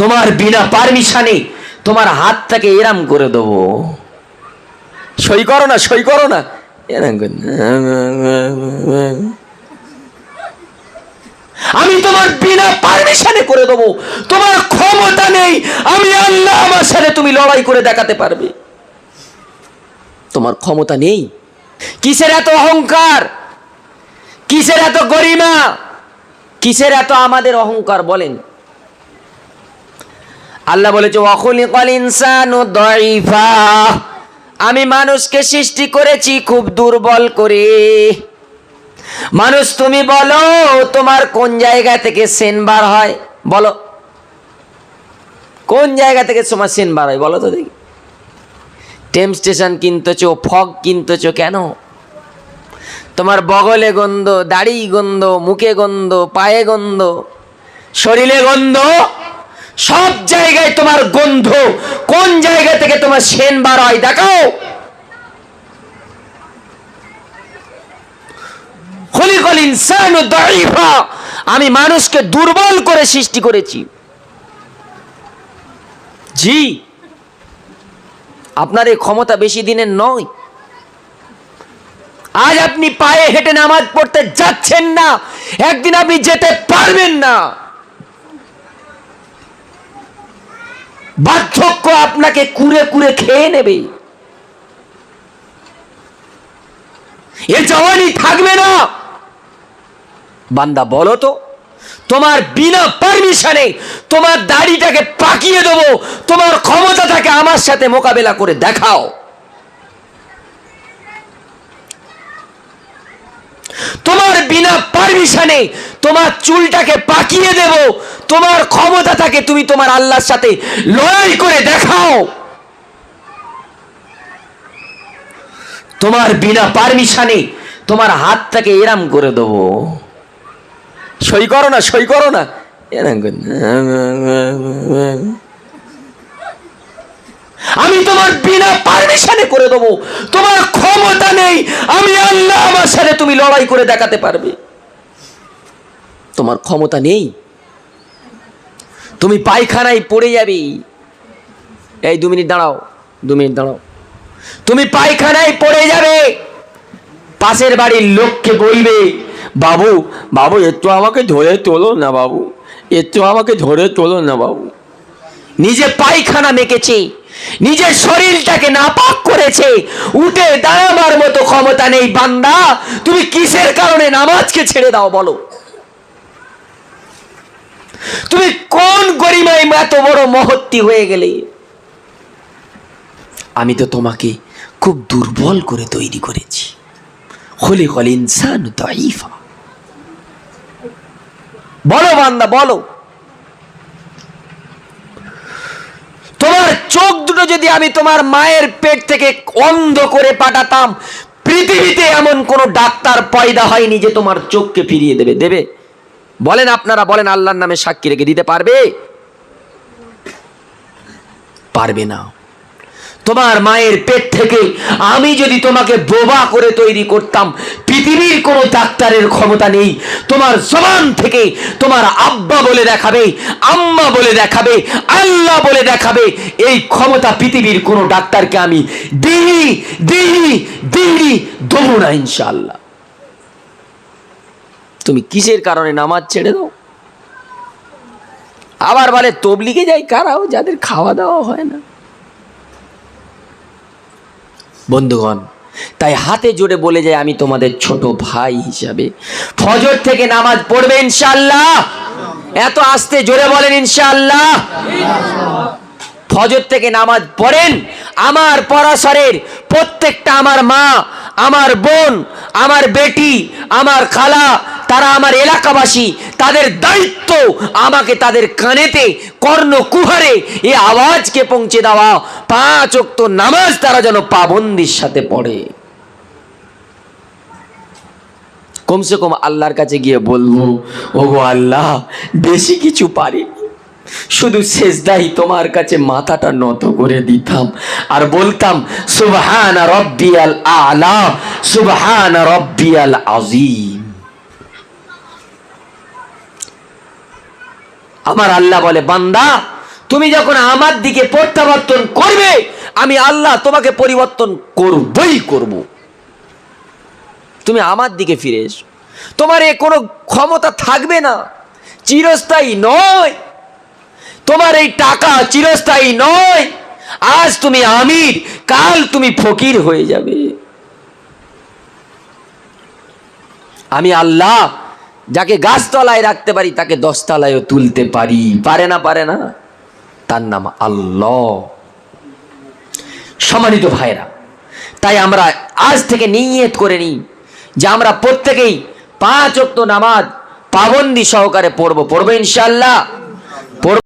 তোমার বিনা পারমিশনে তোমার হাতটাকে এরাম করে দেবো। সই করো না, সই করো না। আমি তোমার বিনা পারমিশনে করে দেবো। তোমার ক্ষমতা নেই। আমি আল্লাহ আমার সাথে তুমি লড়াই করে দেখাতে পারবে। তোমার ক্ষমতা নেই। কিসের এত অহংকার? কিসের এত গরিমা? কিসের এত আমাদের অহংকার বলেন? আল্লাহ বলেছে অখলিকল ইনসানু আমি মানুষকে সৃষ্টি করেছি খুব দুর্বল করে। মানুষ, তুমি বলো, তোমার কোন জায়গা থেকে সেন বার হয়? বলো। কোন জায়গা থেকে তোমার সেন বার হয়? বলো তো দেখি। টেম স্টেশন কিনতেছো ফগ কিনতেছো কেন? তোমার বগলে গন্ধ, দাড়ি গন্ধ, মুখে গন্ধ, পায়ে গন্ধ, শরীরে গন্ধ সব জায়গায় তোমার গন্ধ। কোন জায়গা থেকে তোমার সেন বার হয়, দেখাও। আমি মানুষকে দুর্বল করে সৃষ্টি করেছি। জি, আপনার এই ক্ষমতা বেশি দিনের নয়। আজ আপনি পায়ে হেঁটে নামাজ পড়তে যাচ্ছেন না। একদিন আপনি যেতে পারবেন না। বার্ধক্য আপনাকে কুরে কুরে খেয়ে নেবে। এ জওয়ানি থাকবে না। বান্দা, বলো তো, তোমার বিনা পারমিশনে তোমার দাড়িটাকে পাকিয়ে দেবো, তোমার ক্ষমতাটাকে আমার সাথে মোকাবেলা করে দেখাও। তোমার বিনা পারমিশনে তোমার চুলটাকে পাকিয়ে দেব। তোমার ক্ষমতাটাকে তুমি তোমার আল্লাহর সাথে লড়াই করে দেখাও। তোমার বিনা পারমিশনে তোমার হাতটাকে এরাম করে দেবো। সই করো না, সই করো না। এরাম করে আমি তোমার বিনা পারমিশনে করে দেবো। তোমার ক্ষমতা নেই। আমি আল্লাহ আমার সাথে তুমি লড়াই করে দেখাতে পারবে। তোমার ক্ষমতা নেই। তুমি পায়খানায় পড়ে যাবে। এই দু মিনিট দাঁড়াও, দু মিনিট দাঁড়াও। তুমি পায়খানায় পড়ে যাবে। পাশের বাড়ির লোককে বলবে, বাবু বাবু একটু আমাকে ধরে তোলো না বাবু। একটু আমাকে ধরে তোলো না বাবু। নিজে পায়খানা মেকেছে নিজের শরীরটাকে নাপাক করেছে। উঠে দাঁড়াবার মতো ক্ষমতা নেই, বান্দা। তুমি কিসের কারণে নামাজকে ছেড়ে দাও, বলো? তুমি কোন গরিমায় এত বড় মহত্তি হয়ে গেলে? আমি তো তোমাকে খুব দুর্বল করে তৈরি করেছি। হলে হল ইনসান দাইফা বলো, বান্দা, বলো। তোমার চোখ যদি আমি তোমার মায়ের পেট থেকে অন্ধ করে পাঠাতাম, পৃথিবীতে এমন কোনো ডাক্তার পয়দা হয়নি যে তোমার চোখকে ফিরিয়ে দেবে দেবে? বলেন আপনারা, বলেন আল্লাহর নামে সাক্ষী রেখে দিতে পারবে? পারবে না। তোমার মায়ের পেট থেকে আমি যদি তোমাকে বোবা করে তৈরি করতাম, পৃথিবীর কোনো ডাক্তারের ক্ষমতা নেই। তোমার জবান থেকে তোমার আব্বা বলে দেখাবে, আম্মা বলে দেখাবে, আল্লাহ বলে দেখাবে, এই ক্ষমতা পৃথিবীর কোনো ডাক্তারকে আমি দিই দিই দিই দেবো না ইনশাল্লাহ তুমি কিসের কারণে নামাজ ছেড়ে দাও? আবার বলে, তবলিগে যাই, কারাও যাদের খাওয়া দাওয়া হয় না। বন্ধুগণ, তাই হাতে জোরে বলে যায়, আমি তোমাদের ছোট ভাই হিসাবে। ফজর থেকে নামাজ পড়বে ইনশাল্লাহ এত আস্তে জোরে বলেন ইনশাল্লাহ ফজর থেকে নামাজ পড়েন, আমার পরাশরের প্রত্যেকটা আমার মা, আমার বোন, আমার বেটি, আমার খালা তারা আমার এলাকাবাসী, তাদের দায়িত্ব আমাকে তাদের কানেতে কর্ণ কুহারে এই আওয়াজকে পৌঁছে দেওয়া। পাঁচ অক্ত নামাজ তারা যেন পাবন্দির সাথে পড়ে। কমসে কম আল্লাহর কাছে গিয়ে বলব, ওগো আল্লাহ, বেশি কিছু পারিনি। শুধু শেষদাই তোমার কাছে মাথাটা নত করে দিতাম। আর বলতাম, সুবহান রব্বিয়াল আলা, সুবহান রব্বিয়াল আজিম আমার আল্লাহ বলে, বান্দা, তুমি যখন আমার দিকে প্রত্যাবর্তন করবে, আমি আল্লাহ তোমাকে পরিবর্তন করবই করব। তুমি আমার দিকে ফিরে এসো। তোমার এ কোনো ক্ষমতা থাকবে না, চিরস্থায়ী নয়। তোমার এই টাকা চিরস্থায়ী নয়। আজ তুমি আমির, কাল তুমি ফকির হয়ে যাবে। আমি আল্লাহ যাকে গাছতলায় রাখতে পারি, তাকে দশতলায়ও তুলতে পারি। পারে না পারে না। তার নাম আল্লাহ। সম্মানিত ভাইরা তাই আমরা আজ থেকে নিয়ত করে নিই যে আমরা প্রত্যেকেই পাঁচ অক্ত নামাজ পাবন্দি সহকারে পড়ব। পড়ব ইনশাল্লাহ